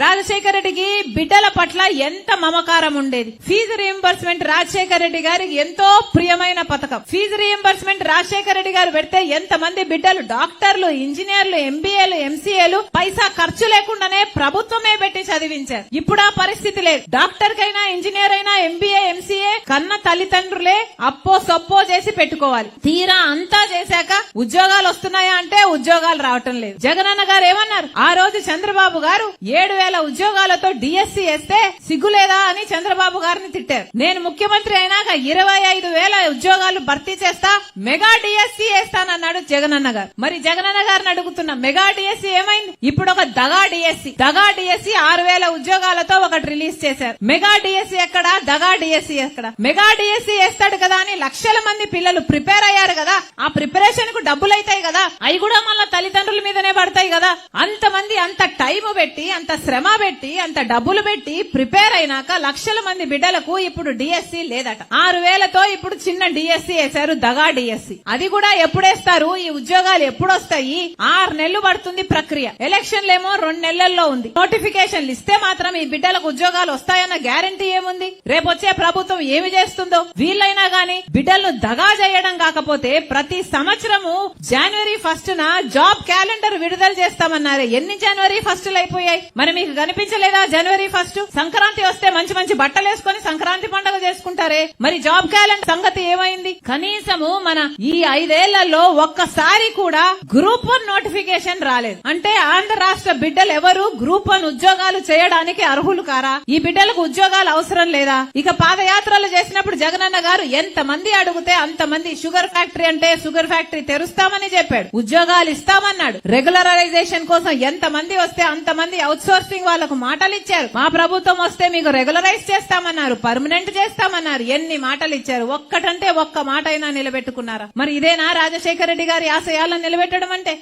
రాజశేఖర రెడ్డికి బిడ్డల పట్ల ఎంత మమకారం ఉండేది. ఫీజు రియంబర్స్మెంట్ రాజశేఖర రెడ్డి గారికి ఎంతో ప్రియమైన పథకం. ఫీజు రియంబర్స్మెంట్ రాజశేఖర రెడ్డి గారు పెడితే ఎంత మంది బిడ్డలు డాక్టర్లు ఇంజనీర్లు ఎంబీఏలు ఎంసీఏలు పైసా ఖర్చు లేకుండానే ప్రభుత్వమే పెట్టి చదివించారు. ఇప్పుడు ఆ పరిస్థితి లేదు. డాక్టర్ కైనా ఇంజనీర్ అయినా ఎంబీఏ ఎంసీఏ కన్న తల్లిదండ్రులే అప్పో సొప్పో చేసి పెట్టుకోవాలి. తీరా అంతా చేశాక ఉద్యోగాలు వస్తున్నాయా అంటే ఉద్యోగాలు రావటం లేదు. జగనన్న గారు ఏమన్నారు? ఆ రోజు చంద్రబాబు గారు ఏడు వేల ఉద్యోగాలతో డిఎస్సి వేస్తే సిగ్గులేదా అని చంద్రబాబు గారిని తిట్టారు. నేను ముఖ్యమంత్రి అయినాక ఇరవై ఐదు వేల ఉద్యోగాలు భర్తీ చేస్తా మెగా డిఎస్సి వేస్తానన్నాడు జగనన్న గారు. మరి జగనన్న గారిని అడుగుతున్నా మెగా డిఎస్సి ఏమైంది? ఇప్పుడు ఒక దగా డిఎస్సి. దగా డిఎస్సి ఆరు వేల ఉద్యోగాలతో ఒకటి రిలీజ్ చేశారు. మెగా డిఎస్సి ఎక్కడ? దగా డిఎస్సి ఎక్కడ? మెగా డిఎస్సి వేస్తాడు కదా అని లక్షల మంది పిల్లలు ప్రిపేర్ అయ్యారు కదా. ఆ ప్రిపరేషన్కు డబ్బులు అవుతాయి కదా అవి కూడా మళ్ళీ తల్లిదండ్రుల మీదనే పడతాయి కదా. అంతమంది అంత టైం పెట్టి అంత శ్రమ పెట్టి అంత డబ్బులు పెట్టి ప్రిపేర్ అయినాక లక్షల మంది బిడ్డలకు ఇప్పుడు డిఎస్సి లేదట. ఆరు వేలతో ఇప్పుడు చిన్న డిఎస్సి వేశారు దగా డిఎస్సి అది కూడా ఎప్పుడేస్తారు? ఈ ఉద్యోగాలు ఎప్పుడొస్తాయి? ఆరు నెలలు పడుతుంది ప్రక్రియ. ఎలక్షన్లేమో రెండు నెలల్లో ఉంది. నోటిఫికేషన్లు ఇస్తే మాత్రం ఈ బిడ్డలకు ఉద్యోగాలు వస్తాయన్న గ్యారంటీ ఏముంది? రేపొచ్చే ప్రభుత్వం ఏమి చేస్తుందో? వీళ్ళైనా గాని బిడ్డలను దగా చేయడం కాకపోతే ప్రతి సంవత్సరము జనవరి ఫస్ట్ న జాబ్ క్యాలెండర్ విడుదల చేస్తామన్నారు. ఎన్ని జనవరి ఫస్ట్ అయిపోయాయి? మరి మీకు కనిపించలేదా జనవరి ఫస్ట్ సంక్రాంతి వస్తే మంచి మంచి బట్టలు వేసుకుని సంక్రాంతి పండుగ చేసుకుంటారే. మరి జాబ్ క్యాలెండర్ సంగతి ఏమైంది? కనీసము మన ఈ ఐదేళ్ళలో ఒక్కసారి కూడా గ్రూప్ వన్ నోటిఫికేషన్ రాలేదు. అంటే ఆంధ్ర రాష్ట్ర బిడ్డలు ఎవరు గ్రూప్ వన్ ఉద్యోగాలు చేయడానికి అర్హులు కారా? ఈ బిడ్డలకు ఉద్యోగాలు అవసరం లేదా? ఇక పాదయాత్రలు చేసినప్పుడు జగనన్న గారు ఎంత మంది అడిగితే అంత మంది షుగర్ ఫ్యాక్టరీ అంటే షుగర్ ఫ్యాక్టరీ ఇస్తామని చెప్పాడు. ఉద్యోగాలు ఇస్తామన్నాడు. రెగ్యులరైజేషన్ కోసం ఎంత మంది వస్తే అంత మంది అవుట్ సోర్సింగ్ వాళ్ళకు మాటలు ఇచ్చారు మా ప్రభుత్వం వస్తే మీకు రెగ్యులరైజ్ చేస్తామన్నారు. పర్మనెంట్ చేస్తామన్నారు. ఎన్ని మాటలు ఇచ్చారు ఒక్కటంటే ఒక్క మాట అయినా నిలబెట్టుకున్నారా? మరి ఇదేనా రాజశేఖర రెడ్డి గారి ఆశయాలను నిలబెట్టడం అంటే?